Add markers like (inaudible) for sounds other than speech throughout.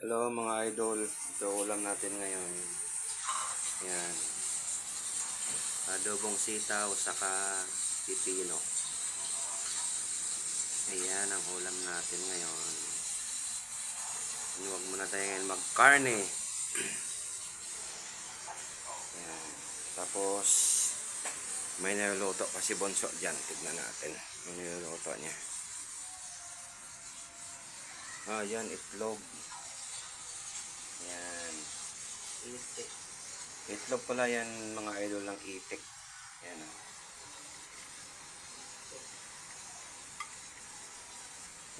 Hello mga idol, ito ulam natin ngayon. Yan. Adobong sitaw saka pipino. Ayan ang ulam natin ngayon. Huwag muna tayo ngayon magkarne. (clears throat) Ayan. Tapos may niluluto pa si Bonso dyan. Tignan natin. May niluluto niya. Ah, yan, itlog. Yan. Itik. Itlog pala yan mga idol ng itik. Yan o.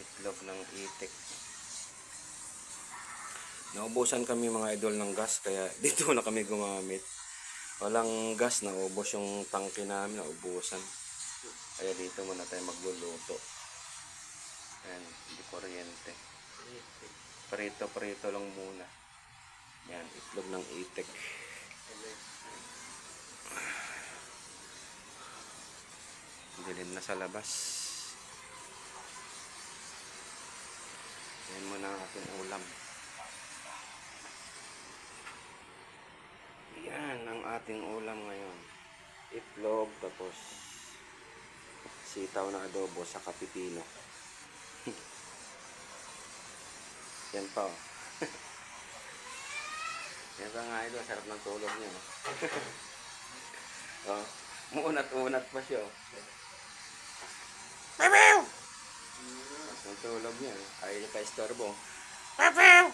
Itlog ng itik. Naubusan kami mga idol ng gas kaya (laughs) dito na kami gumamit. Walang gas, naubos yung tangke namin, naubusan. Kaya dito muna tayo magluluto. Yan, hindi kuryente. Prito-prito lang muna. Yan, itlog ng itik. Dilim na sa labas. Yan muna ang ating ulam. Yan ang ating ulam ngayon. Itlog, tapos sitaw na adobo sa kapipino. (laughs) Yan pa oh. (laughs) Yan pa nga ito, sarap ng tulog niya. (laughs) oh. oh, muunat-unat pa siya oh. Pepew! Ang tulog niya. oh. Ayaw niya pa istorbo. Pepew!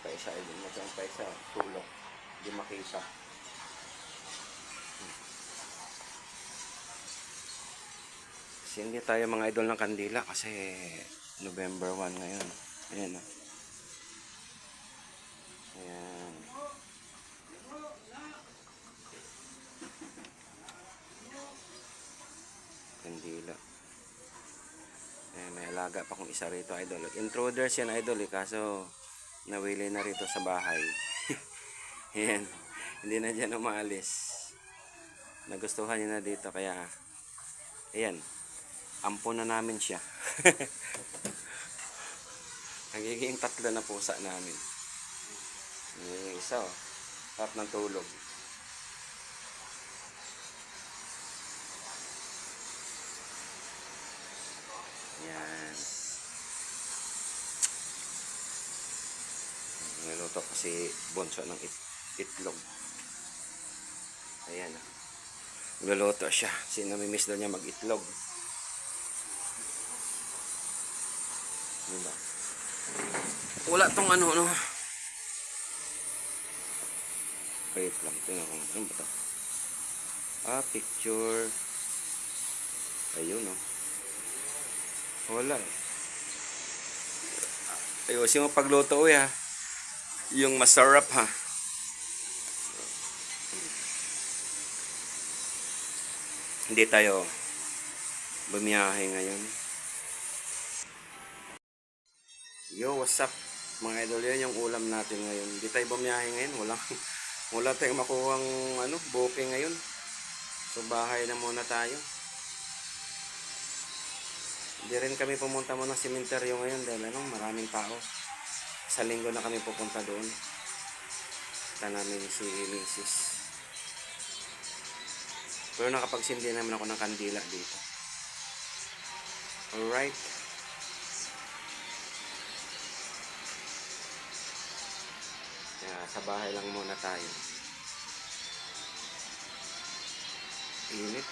Paisa, mo siyang paisa. Tulog. Hindi makita. Kasi hindi tayo mga idol ng kandila kasi November 1 ngayon. Ayan o. Ayan. Kandila. Ayan, may alaga pa kong isa rito idol. Intruders yan idol eh, kaso nawili na rito sa bahay. (laughs) Ayan. Hindi na dyan umaalis. Nagustuhan niya na dito kaya ayan ampo na namin siya. (laughs) Nagiging tatlo na pusa namin. Yung isa, oh. Sarap ng tulog. Yan. Niluto ko si Bonso ng it itlog. Ayan. oh. Nagluluto siya. Sino namimiss daw niya mag-itlog. Diba? Wala tong ano, ano. Wait lang. Tingnan ko. Ano ba to? Ah, picture. Ayun, oh. Wala eh. Ayusin mo pagluto, uy, ha. Yung masarap, ha. Hindi tayo bumiyahe ngayon. Yo, what's up? Mga idol, yan yung ulam natin ngayon. Hindi tayo bumiyahe ngayon. Wala, (laughs) wala tayong makuhang ano, booking ngayon. So, bahay na muna tayo. Hindi rin kami pumunta muna sa cementerio ngayon dahil ano, maraming tao. Sa linggo na kami pupunta doon. Kita namin si Mrs. Pero nakapagsindi naman ako ng kandila dito. Alright. Sa bahay lang muna tayo. Init.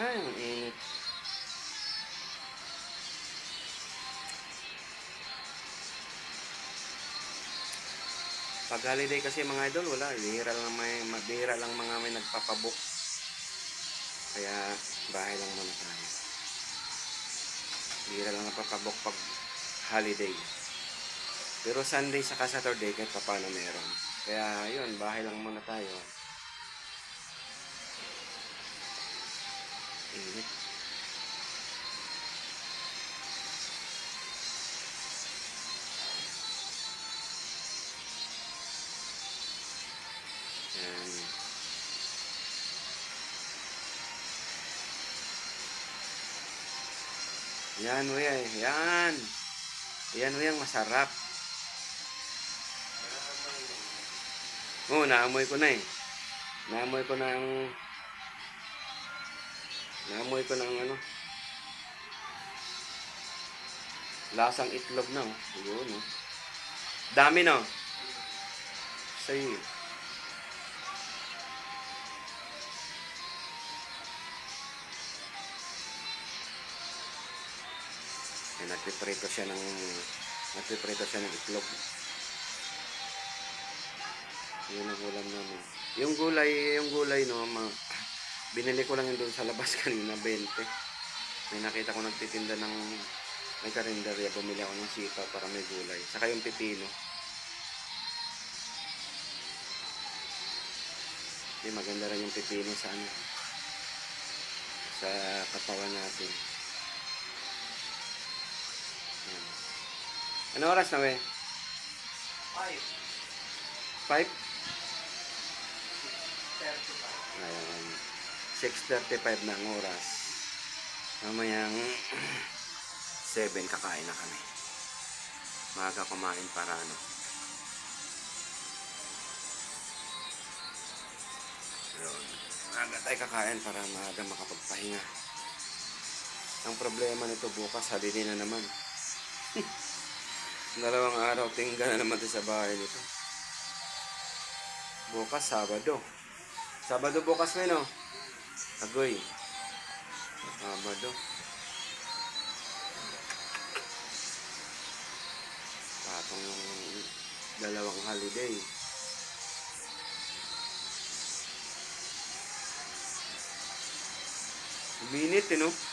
Ay, ang init. Pag holiday kasi mga idol, wala. Bihira lang may, bihira lang mga may nagpapabook. Kaya bahay lang muna tayo. Bihira lang nagpapabook pag holiday. Pero Sunday saka Saturday kahit pa paano meron. Kaya yun, bahay lang muna tayo. Init. Yan. Yan, kuya. eh. Yan. Yan, kuya. Masarap. Oo, oh, naamoy ko na eh. Naamoy ko na ang... Naamoy ko na ang ano. Lasang itlog na oh. Yun oh. Dami no. Sa'yo. eh. Eh, nagpiprito siya ng nagpiprito siya ng itlog. Yun ang ulam namin. Yung gulay, yung gulay no, ma, binili ko lang yun doon sa labas (laughs) kanina, 20. May nakita ko nagtitinda ng may karinderya, bumili ako ng sipa para may gulay. Saka yung pipino. Di maganda rin yung pipino sa ano, sa katawan natin. Ano oras na we? Five. Five? Thirty-five. Ayan. 6.35 na ang oras. Mamayang (clears throat) 7 kakain na kami. Maaga kumain para ano. Yun. Maaga tayo kakain para maaga makapagpahinga. Ang problema nito bukas, halili na naman. (laughs) Dalawang araw, tingga na naman sa bahay nito. Bukas, Sabado. Sabado bukas na no? Agoy. Sabado. Patong dalawang holiday. Minute, eh, no?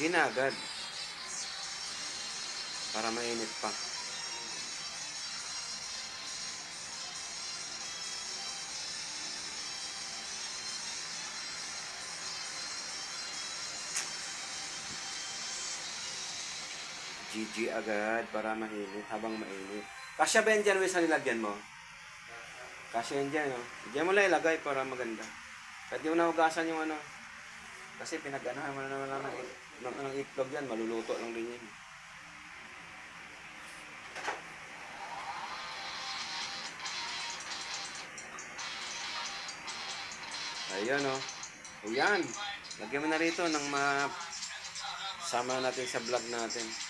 Di na agad. Para mainit pa. GG agad para mainit habang mainit. Kasya ba yan dyan, Wes, ang nilagyan mo? Kasya yan dyan, no? Diyan mo lang ilagay para maganda. Di mo na hugasan yung ano. Kasi pinag-anahan mo na naman lang ng, ng, itlog yan, maluluto lang din yun. Ayan o. Oh. Ayan. Lagyan mo na rito ng ma... Sama natin sa vlog natin.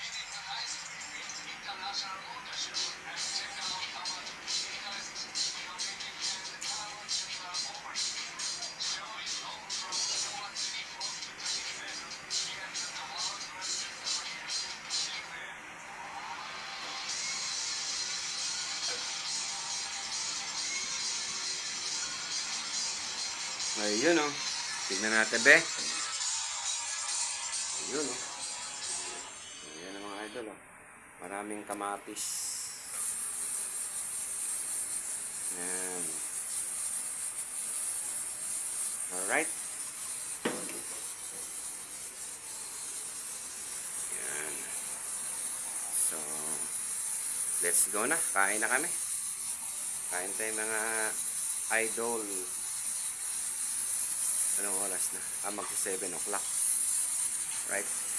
Ayun o. Tignan natin, be. Ayun o. Ayan ang mga idol o. Maraming kamatis. Ayan. Alright. Ayan. So, let's go na. Kain na kami. Kain tayo mga idol. Anong oras na? Ah, magsa 7 o'clock. Right?